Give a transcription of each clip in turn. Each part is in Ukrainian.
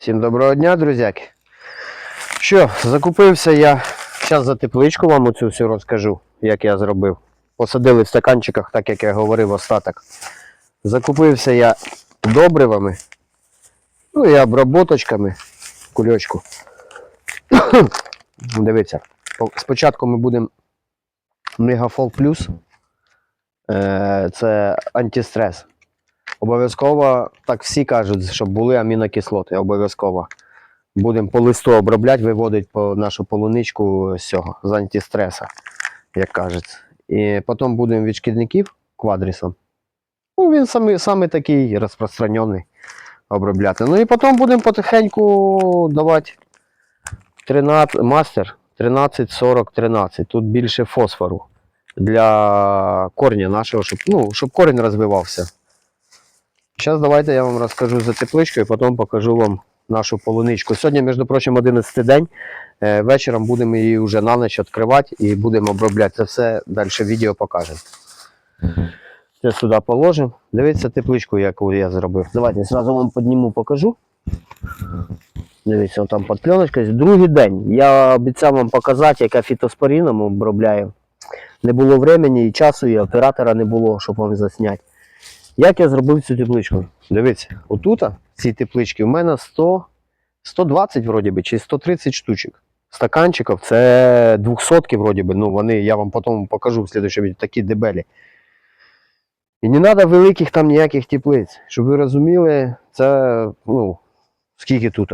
Всім доброго дня, друзяки. Що, закупився я. Зараз за тепличку вам оцю всю розкажу, як я зробив. Посадили в стаканчиках, так як я говорив остаток. Закупився я добривами, ну і обработочками кульочку. Дивіться, спочатку ми будемо Мегафол Плюс. Е, Це антистрес. Обов'язково, так всі кажуть, щоб були амінокислоти. Обов'язково. Будемо по листу обробляти, виводити по нашу полуничку з цього, з антистреса, як кажеться. І потім будемо від шкідників квадрісом. Ну, він саме, саме такий розпространений обробляти. Ну і потім будемо потихеньку давати 13, мастер 13, 40, 13. Тут більше фосфору для корня нашого, щоб, ну, щоб корінь розвивався. Зараз давайте я вам розкажу за тепличку і потім покажу вам нашу полуничку. Сьогодні, між прочим, 11 день. Е, Вечором будемо її вже на ніч відкривати і будемо обробляти. Це все далі відео покажемо. Це сюди положимо. Дивіться тепличку, яку я зробив. Давайте зразу вам підніму, покажу. Дивіться, там під пленочкою. Другий день. Я обіцяв вам показати, яка фітоспоріном обробляю. Не було времени і часу, і оператора не було, щоб вам засняти. Як я зробив цю тепличку? Дивіться, отут, в цій тепличці, в мене 100, 120 вроді би, чи 130 штучок. Стаканчиків це 200 вроді би. Ну, вони, я вам потім покажу в слідчому такі дебелі. І не треба великих там ніяких теплиць. Щоб ви розуміли, це, ну, скільки тут?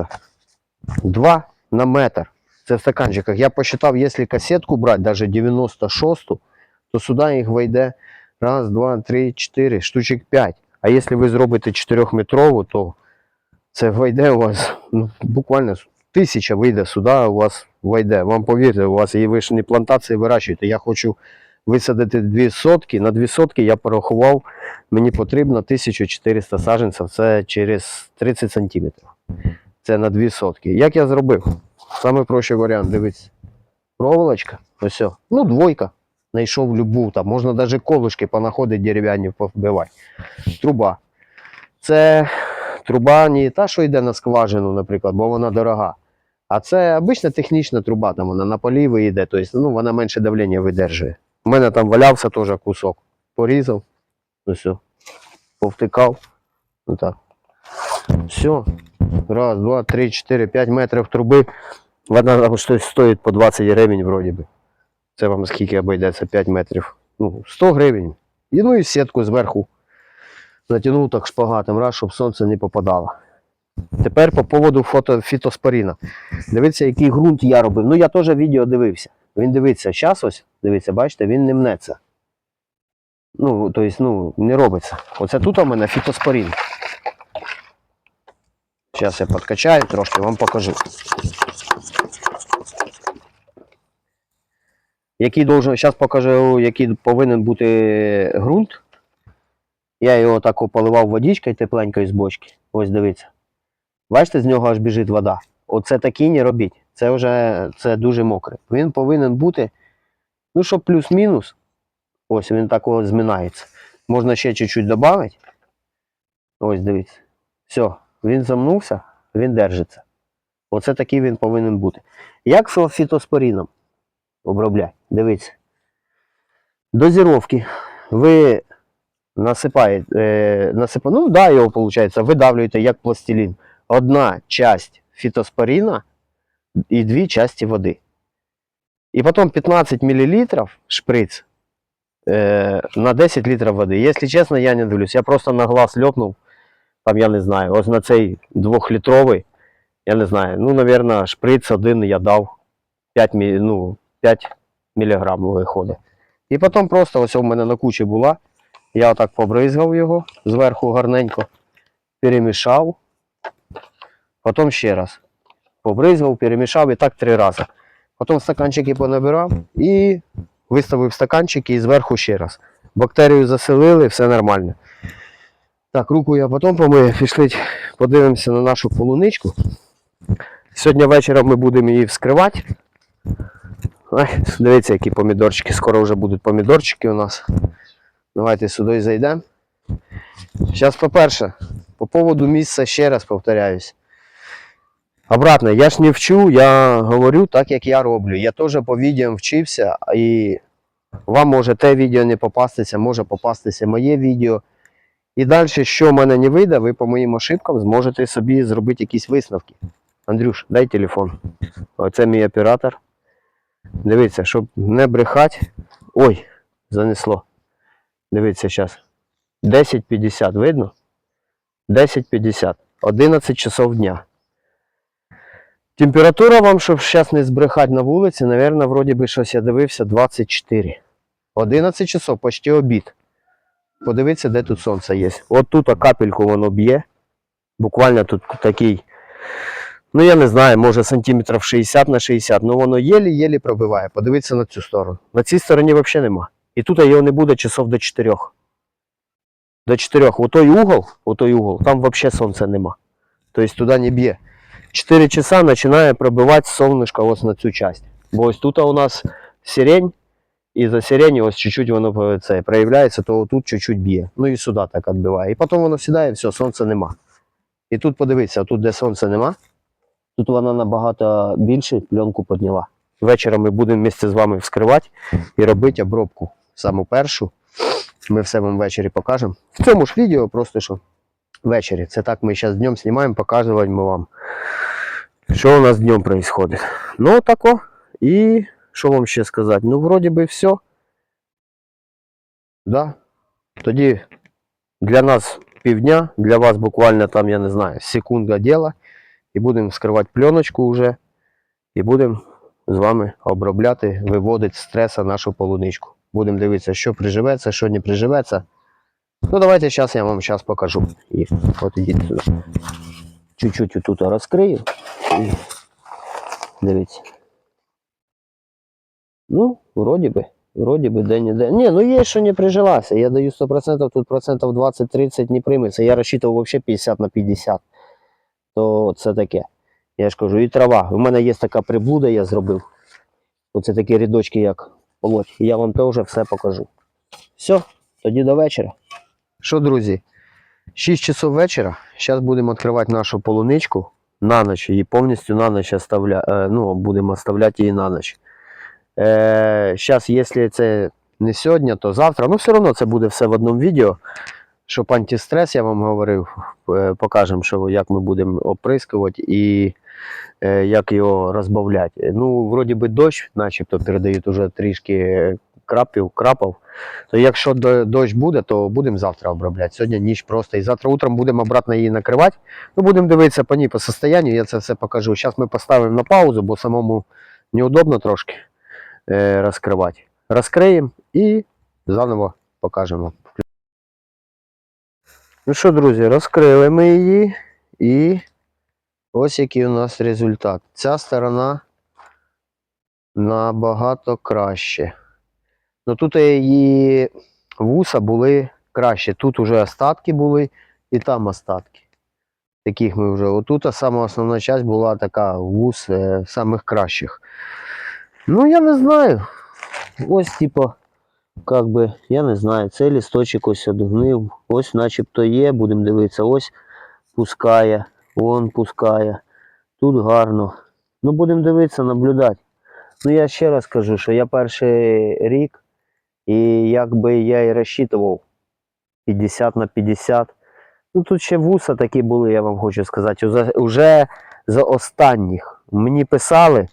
Два на метр. Це в стаканчиках. Я посчитав, якщо касетку брати, навіть 96, то сюди їх вийде Раз, два, три, чотири, штучок п'ять. А якщо ви зробите 4-метрову, то це вийде у вас ну, буквально тисяча вийде сюди, у вас вийде. Вам повірте, у вас і ви ж не плантації вирощуєте. Я хочу висадити дві сотки. На дві сотки я порахував, мені потрібно 1400 саджанців, це через 30 сантиметрів. Це на дві сотки. Як я зробив? Саме варіант, дивіться. Проволочка, ось. о. Ну, двойка знайшов любу, там можна навіть колышки понаходити дерев'яні повбивати. Труба. Це труба не та, що йде на скважину, наприклад, бо вона дорога. А це обична технічна труба, там вона на поліви йде, тобто ну, вона менше давлення видержує. У мене там валявся теж кусок. Порізав, ось, о, повтикав. Отак. Все. Раз, два, три, чотири, п'ять метрів труби. Вона стоїть по 20 гривень вроді би. Це вам скільки обійдеться 5 метрів. Ну, 100 гривень. І ну і сітку зверху натягнув так шпагатом, раз, щоб сонце не попадало. Тепер по поводу фото, фітоспоріна. Дивіться, який ґрунт я робив. Ну я теж відео дивився. Він дивиться, зараз ось, дивіться, бачите, він не мнеться. Ну, тобто, ну, не робиться. Оце тут у мене фітоспорін. Зараз я подкачаю трошки, вам покажу. Який должен, зараз покажу, який повинен бути ґрунт. Я його так поливав водичкою тепленькою з бочки. Ось дивіться. Бачите, з нього аж біжить вода. Оце такі не робіть. Це вже це дуже мокре. Він повинен бути, ну, щоб плюс-мінус. Ось він так ось зминається. Можна ще чуть-чуть додати. Ось дивіться. Все, він замнувся, він держиться. Оце такий він повинен бути. Як з фітоспоріном? Обробляй. Дивіться. Дозіровки. Ви насипаєте, е, насипа, ну да, його виходить, видавлюєте як пластилін. Одна часть фітоспоріна і дві часті води. І потім 15 мл шприц е, на 10 літрів води. Якщо чесно, я не дивлюсь. Я просто на глаз льопнув. Там я не знаю, ось на цей двохлітровий, я не знаю, ну, мабуть, шприц один я дав 5, мі- ну, 5 мг виходить. І потім просто ось у мене на кучі була. Я отак побризгав його зверху гарненько, перемішав. Потім ще раз. Побризгав, перемішав і так три рази. Потім стаканчики понабирав і виставив стаканчики і зверху ще раз. Бактерію заселили, все нормально. Так, руку я потім помию, пішли, подивимося на нашу полуничку. Сьогодні вечором ми будемо її вскривати. Ой, дивіться, які помідорчики. Скоро вже будуть помідорчики у нас. Давайте сюди зайдемо. Зараз, по-перше, по поводу місця ще раз повторяюсь. Обратно, я ж не вчу, я говорю так, як я роблю. Я теж по відео вчився, і вам може те відео не попастися, може попастися моє відео. І далі, що в мене не вийде, ви по моїм ошибкам зможете собі зробити якісь висновки. Андрюш, дай телефон. Оце мій оператор. Дивіться, щоб не брехати. Ой, занесло. Дивіться зараз. 10.50, видно? 10.50. 11 часов дня. Температура вам, щоб зараз не збрехати на вулиці, напевно, вроді би щось я дивився 24. 11 часов, почти обід. Подивіться, де тут сонце є. От тут капельку воно б'є. Буквально тут такий, ну я не знаю, може сантиметрів 60 на 60, ну воно єлі-єлі пробиває. Подивіться на цю сторону. На цій стороні взагалі нема. І тут його не буде часов до 4. До 4. Отой угол, отой угол, там взагалі сонця нема. Тобто туди не б'є. 4 часа починає пробивати сонечко ось на цю часть. Бо ось тут у нас сирень, і за сирені ось чуть-чуть воно це, проявляється, то тут чуть-чуть б'є. Ну і сюди так відбиває. І потім воно сідає, все, сонця нема. І тут подивіться, тут де сонця нема, тут вона набагато більше пленку підняла. Вечором ми будемо місце з вами вскривати і робити обробку. Саму першу. Ми все вам ввечері покажемо. В цьому ж відео просто що ввечері. Це так ми зараз днем знімаємо, показуємо вам, що у нас днем відбувається. Ну, тако. І що вам ще сказати? Ну, вроді би все. Да. Тоді для нас півдня, для вас буквально там, я не знаю, секунда діла. І будемо вскривати пленочку вже. І будемо з вами обробляти, виводити з стреса нашу полуничку. Будемо дивитися, що приживеться, що не приживеться. Ну, давайте зараз я вам зараз покажу. І от ідіть сюди. Чуть-чуть тут розкрию. І дивіться. Ну, вроді би. Вроді би день іде. Ні, ну є, що не прижилася. Я даю 100%, тут процентів 20-30 не прийметься. Я розчитував взагалі 50 на 50. То це таке. Я ж кажу, і трава. У мене є така приблуда, я зробив. Оце такі рядочки, як полоть. Я вам теж все покажу. Все, тоді до вечора. Що, друзі? 6 часов вечора. Зараз будемо відкривати нашу полуничку на ніч. Її повністю на ніч оставля... е, ну, будемо оставляти її на ніч. Е, Зараз, якщо це не сьогодні, то завтра. Ну, все одно це буде все в одному відео. Щоб антистрес, я вам говорив, е, покажемо, що, як ми будемо оприскувати і е, як його розбавляти. Ну, вроді би дощ, начебто передають уже трішки крапів, крапав. То якщо дощ буде, то будемо завтра обробляти. Сьогодні ніч просто. І завтра утром будемо обратно її накривати. Ну, будемо дивитися по ній по состоянню, я це все покажу. Зараз ми поставимо на паузу, бо самому неудобно трошки е, розкривати. Розкриємо і заново покажемо. Ну що, друзі, розкрили ми її і ось який у нас результат. Ця сторона набагато краще. Ну тут її вуса були краще. Тут вже остатки були і там остатки. Таких ми вже. Отут сама основна часть була така вус е, самих кращих. Ну, я не знаю. Ось, типа, как би, я не знаю, цей лісточок ось одгнив, ось начебто є, будемо дивитися, ось пускає, вон пускає, тут гарно. Ну, будемо дивитися, наблюдати. Ну, я ще раз кажу, що я перший рік, і якби я і розчитував 50 на 50. Ну, тут ще вуса такі були, я вам хочу сказати. Уже, уже за останніх мені писали,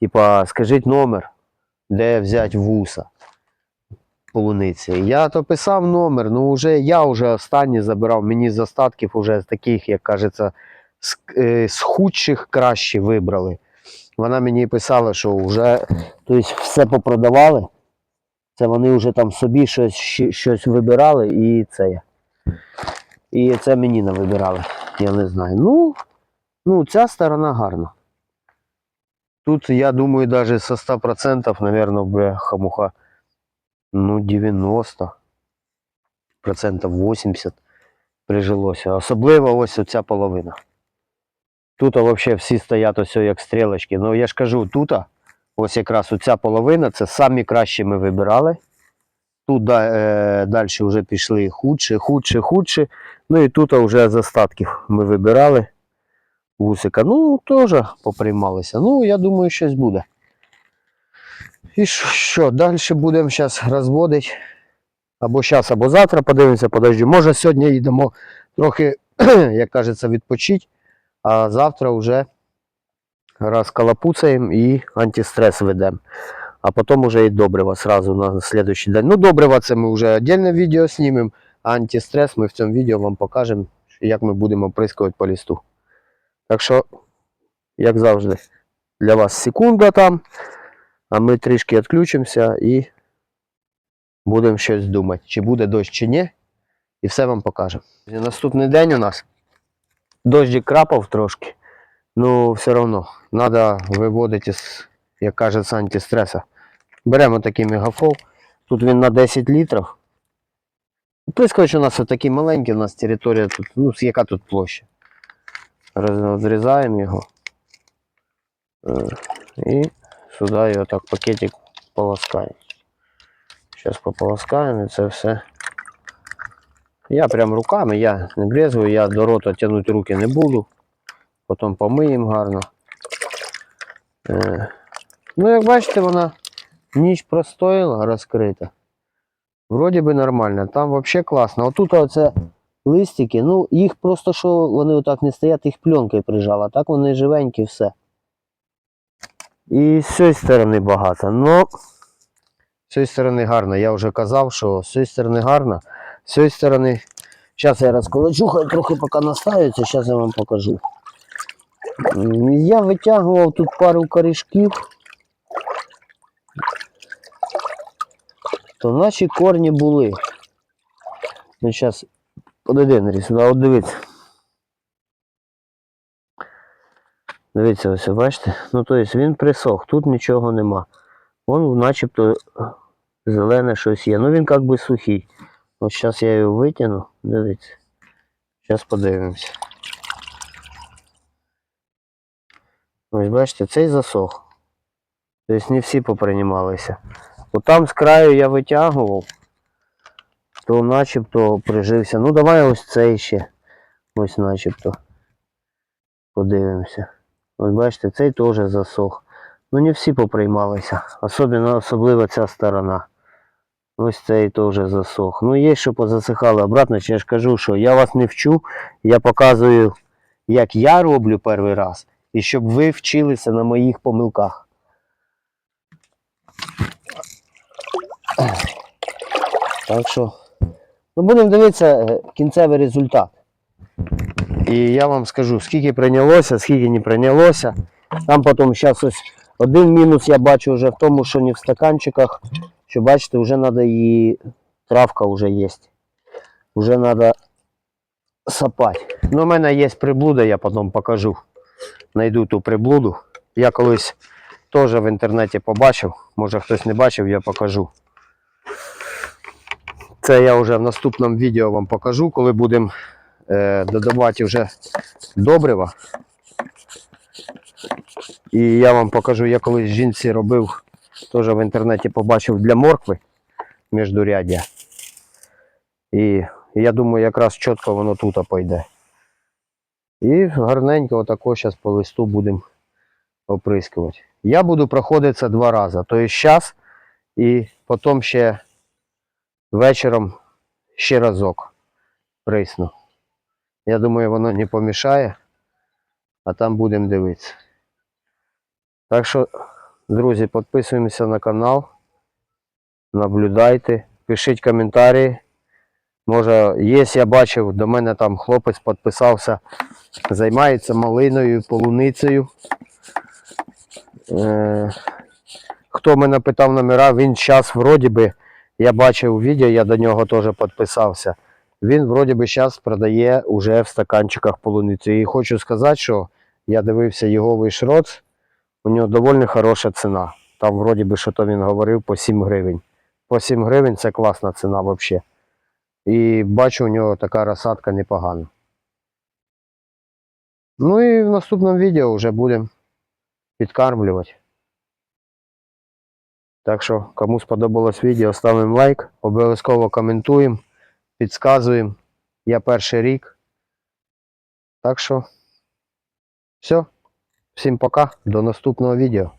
типа, скажіть номер, де взяти вуса полуниці. Я то писав номер, ну вже я вже останній забирав, мені з остатків уже з таких, як кажеться, з, е, з худших краще вибрали. Вона мені писала, що вже тобто, все попродавали. Це вони вже там собі щось, щось вибирали і це. я. І це мені не вибирали. Я не знаю. Ну, ну ця сторона гарна. Тут, я думаю, даже со 100%, наверное, бляха-муха, ну, 90, процентів 80 прижилося. Особливо ось оця половина. Тут взагалі всі стоять ось як стрілочки. Ну, я ж кажу, тут, ось якраз оця половина, це самі кращі ми вибирали. Тут е, далі вже пішли худше, худше, худше. Ну і тут вже з остатків ми вибирали. вусика. Ну, теж поприймалися. Ну, я думаю, щось буде. І що, далі будемо зараз розводити. Або зараз, або завтра подивимося, подожди. Може, сьогодні йдемо трохи, як кажеться, відпочити, а завтра вже розкалапуцаємо і антистрес ведемо. А потім вже і добрива сразу на следующий день. Ну, добрива це ми вже віддільне відео знімемо, а антистрес ми в цьому відео вам покажемо, як ми будемо оприскувати по листу. Так що, як завжди, для вас секунда там, а ми трішки відключимося і будемо щось думати, чи буде дощ, чи ні. І все вам покажемо. Наступний день у нас дощик крапав трошки, ну все одно треба виводити, з, як кажеться, антистреса. Беремо такий мегафол. Тут він на 10 літрів. Прискоч у нас такий маленький, у нас територія тут, ну, яка тут площа. Роз- Розрізаємо його. Е, І сюди його так пакетик полоскаємо. Зараз пополоскаємо і це все. Я прям руками, я не брезгую, я до рота тягнути руки не буду. Потім помиємо гарно. Е, Ну, як бачите, вона ніч простояла розкрита. Вроді би нормально. Там взагалі класно. Отут оце листики, ну їх просто що вони отак не стоять, їх пленкою прижала. Так вони живенькі все. І з цієї сторони багато. Ну, з цієї сторони гарно. Я вже казав, що з цієї сторони гарно. З цієї сторони. Зараз я розколочу, хай трохи поки настаються, зараз я вам покажу. Я витягував тут пару корішків. То наші корні були. Ну, зараз, подойди, Андрій, от дивіться. Дивіться, ось, бачите? Ну, тобто він присох, тут нічого нема. Вон начебто зелене щось є. Ну він як би сухий. От зараз я його витягну, дивіться. Зараз подивимося. Ось бачите, цей засох. Тобто не всі поприймалися. Там з краю я витягував, то начебто прижився. Ну давай ось цей ще. Ось начебто. Подивимося. Ось бачите, цей теж засох. Ну не всі поприймалися. Особливо, особливо ця сторона. Ось цей теж засох. Ну є, що позасихали обратно, я ж кажу, що я вас не вчу, я показую, як я роблю перший раз, і щоб ви вчилися на моїх помилках. Так що, ну будемо дивитися е, кінцевий результат. І я вам скажу, скільки прийнялося, скільки не прийнялося. Там потім зараз ось один мінус я бачу вже в тому, що не в стаканчиках, що бачите, вже треба її, травка вже є. Вже треба сапати. Ну, у мене є приблуда, я потім покажу. Найду ту приблуду. Я колись теж в інтернеті побачив. Може хтось не бачив, я покажу. Це я вже в наступному відео вам покажу, коли будемо додавати вже добрива. І я вам покажу, я колись жінці робив, теж в інтернеті побачив для моркви міждуряддя. І я думаю, якраз чітко воно тут пойде. І гарненько отако зараз по листу будемо оприскувати. Я буду проходитися два рази. Тобто зараз і потім ще вечором ще разок присну. Я думаю, воно не помішає, а там будемо дивитися. Так що, друзі, підписуємося на канал, наблюдайте, пишіть коментарі. Може, є, я бачив, до мене там хлопець підписався, займається малиною, полуницею. Е, хто мене питав номера, він зараз вроді би, я бачив відео, я до нього теж підписався. Він вроді би зараз продає уже в стаканчиках полуницю. І хочу сказати, що я дивився його вишроц, у нього доволі хороша ціна. Там вроді би, що то він говорив, по 7 гривень. По 7 гривень це класна ціна взагалі. І бачу, у нього така розсадка непогана. Ну і в наступному відео вже будемо підкармлювати. Так що, кому сподобалось відео, ставимо лайк, обов'язково коментуємо, підказуємо. Я перший рік. Так що Все. Всім пока, до наступного відео.